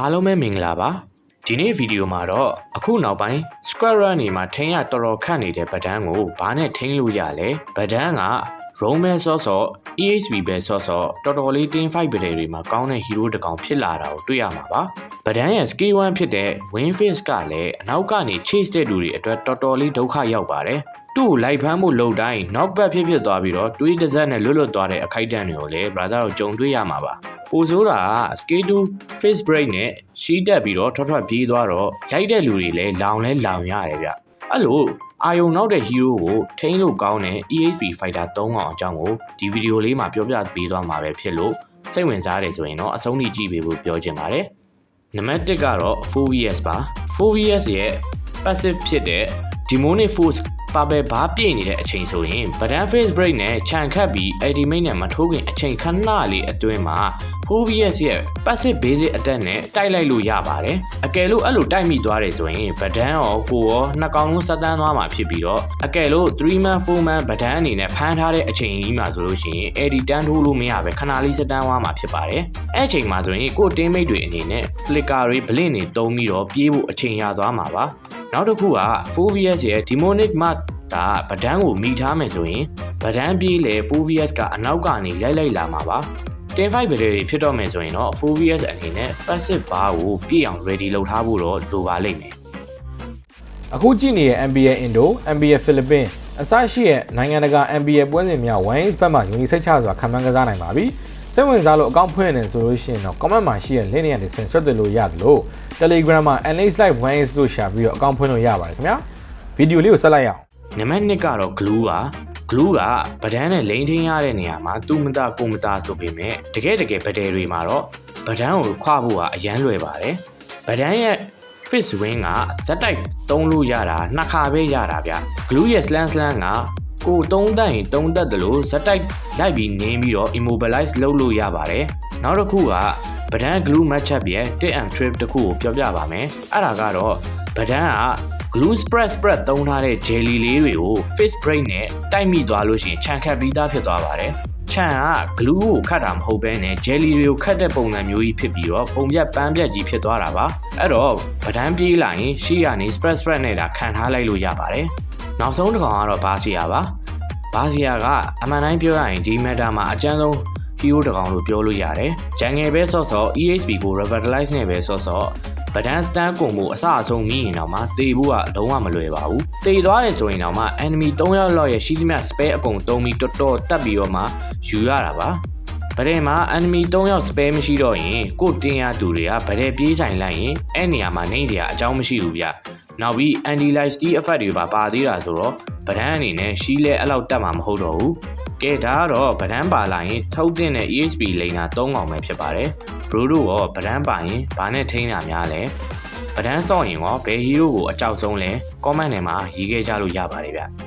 အားလုံးပဲမင်္ဂလာပါဒီနေ့ဗီဒီယိုမှာတော့အခုနောက်ပိုင်း Square Run နေမှာထိန်းရတော်တော်ခတ်နေတဲ့ဗဒန်းကိုဘာနဲ့ထိန်းလို့ရလဲဗဒန်းက Rome ပဲဆော့ဆော့ EHB ပဲဆော့ဆော့တော်တော်လေးတင်း5ဗဒယ်တွေမှာကောင်းတဲ့ hero တစ်ကောင်ဖြစ်လာတာကိုတွေ့ရမှာပါဗဒန်းရဲ့ skill 1ဖြစ်တဲ့ Windface ကလည်းအနောက်ကနေ chase တဲ့လူတွေအတွက်တော်တော်လေးဒုက္ခရောက်ပါတယ်သူ့ကိုလိုက်ဖမ်းမှုလုံတိုင်း knock back ဖြစ်ဖြစ်သွားပြီးတော့တွေးတစ်စက်နဲ့လွတ်လွတ်သွားတဲ့အခိုက်အတန့်တွေကိုလည်း brother တို့ကြုံတွေ့ရမှာပါ ပိုဆိုးတာက scale 2 face break နဲ့ရှီးတက်ပြီးတော့ထွက်ထွက်ပြေးသွားတော့လိုက်တဲ့လူတွေလည်းလောင်လဲလောင်ရတယ်ဗျအဲ့လိုအာယုံနောက်တဲ့ hero ကိုထိန်းလို့ကောင်းတဲ့ EHP fighter 3ကောင်အကြောင်းကိုဒီဗီဒီယိုလေးမှာပြောပြပေးသွားမှာပဲဖြစ်လို့စိတ်ဝင်စားတယ်ဆိုရင်တော့အဆုံးထိကြည့်ပေးဖို့ပြောချင်ပါတယ်နံပါတ်1ကတော့ 4VS ပါ 4VS ရဲ့ passive ဖြစ်တဲ့ demonic force ပါပဲဘာပြည့်နေတဲ့အချိန်ဆိုရင် button face break နဲ့ခြံခတ်ပြီး ultimate နဲ့မထိုးခင်အချိန်ခဏလေးအတွင်းမှာ 4VS ရဲ့ passive basic attack နဲ့တိုက်လိုက်လို့ရပါတယ်အကယ်လို့အဲ့လိုတိုက်မိသွားတယ်ဆိုရင် button ရောကိုရောနှစ်ကောင်လုံးစက်တန်းသွားမှာဖြစ်ပြီးတော့အကယ်လို့3 man 4 man button အနေနဲ့ဖမ်းထားတဲ့အချိန်ကြီးမှာဆိုလို့ရှိရင် edit တန်းထိုးလို့မရပဲခဏလေးစက်တန်းသွားမှာဖြစ်ပါတယ်အဲ့အချိန်မှာဆိုရင်ကို teammate တွေအနေနဲ့ flicker တွေ blink တွေတုံးပြီးတော့ပြေးဖို့အချိန်ရသွားမှာပါ နောက်တစ်ခုက 4VS ရဲ့ demonic mark ဒါဗဒန်းကိုမိထားမယ်ဆိုရင်ဗဒန်းပြေးလေ 4VS ကအနောက်ကနေလိုက်လိုက်လာမှာပါတင်5ဗီဒီယိုတွေဖြစ်တော့မယ်ဆိုရင်တော့ 4VS အနေနဲ့ passive bar ကိုပြည့်အောင် ready လုပ်ထားဖို့တော့လိုပါလိမ့်မယ်အခုကြည့်နေတဲ့ NBA Indo, NBA Philippines အစရှိတဲ့နိုင်ငံတကာ NBA ပွဲစဉ်များ Wines ဘက်မှာယုံကြည်စိတ်ချစွာခံမှန်းကစားနိုင်ပါပြီ။ စိတ်ဝင်စားလို့အကောင့်ဖွင့်နေဆိုလို့ရှိရင်တော့ comment မှာရှိတဲ့ link တွေကနေဆင်ဆွတ်တယ်လို့ရတယ်လို့ Telegram မှာ NH Live Wines လို့ရှာပြီးတော့အကောင့်ဖွင့်လို့ရပါတယ်ခင်ဗျာ။ဗီဒီယိုလေးကိုဆက်လိုက်ရအောင်နံပါတ်1ကတော့ glue ပါ glue ကဗဒန်းနဲ့လိမ့်ထင်းရတဲ့နေရာမှာသူ့မတကိုမတဆိုပေမဲ့တကယ်တကယ်ဗဒယ်တွေမှာတော့ဗဒန်းကိုခွာဖို့ကအရန်လွယ်ပါတယ်ဗဒန်းရဲ့ fist wing ကဇက်တိုက်သုံးလို့ရတာနှစ်ခါပဲရတာဗျ glue ရဲ့ slant slant က ကိုသုံးတက်ရင်သုံးတက်တယ်လို့ဇက်တိုက်လိုက်ပြီးနင်းပြီးတော့ immobilize လုပ်လို့ရပါတယ်နောက်တစ်ခုကဗဒန်း glue matchup ရဲ့ tip and trip တစ်ခုကိုပြောပြပါမယ်အဲ့ဒါကတော့ဗဒန်းက glue spread spread သုံးထားတဲ့ jelly လေးတွေကို face break နဲ့တိုက်မိသွားလို့ရှိရင်ခြံခတ်ပြီးသားဖြစ်သွားပါတယ်။ခြံက glue ကိုခတ်တာမဟုတ်ဘဲနဲ့ jelly တွေကိုခတ်တဲ့ပုံစံမျိုးကြီးဖြစ်ပြီးတော့ပုံပြက်ပန်းပြက်ကြီးဖြစ်သွားတာပါ။အဲ့တော့ဗဒန်းပြေးလာရင်ရှေ့ကနေ spread spread နဲ့ဒါခံထားလိုက်လို့ရပါတယ်။ နောက်ဆုံးတစ်ကောင်ကတော့ဘာစီယာပါ။ဘာစီယာကအမှန်တိုင်းပြောရရင်ဒီ meta မှာအကျန်းဆုံး hero တစ်ကောင်လို့ပြောလို့ရတယ်။ဂျန်ငယ်ပဲဆော့ဆော့ EHP ကို revitalize နဲ့ပဲဆော့ဆော့ဗဒန်စတန်ကုန်မှုအစအဆုံးမိရင်တော့မှတေဖို့ကလုံးဝမလွယ်ပါဘူးတေသွားတယ်ဆိုရင်တော့မှ enemy 3ယောက်လောက်ရဲ့ရှိသမျှ spare အကုန်သုံးပြီးတော်တော်တက်ပြီးတော့မှယူရတာပါ ဗဒဲမှာ enemy 3ယောက် spare မရှိတော့ရင်ကို့တင်ရသူတွေကဗဒဲပြေးဆိုင်လိုက်ရင်အဲ့နေရာမှာနေစရာအကြောင်းမရှိဘူးဗျနောက်ပြီး anti light steal effect တွေပါပါသေးတာဆိုတော့ဗဒန်းအနေနဲ့ရှီးလဲအဲ့လောက်တက်မှာမဟုတ်တော့ဘူးကဲဒါကတော့ဗဒန်းပါလာရင်ထုတ်တင်တဲ့ EHP လိန်နာ3កောင်ပဲဖြစ်ပါတယ်ဘရိုတို့ရောဗဒန်းပါရင်ဘာနဲ့ထိန်းတာများလဲဗဒန်းစော့ရင်ရောဘယ်ဟီးရိုးကိုအကြောက်ဆုံးလဲ comment ထဲမှာရေးခဲ့ကြလို့ရပါတယ်ဗျ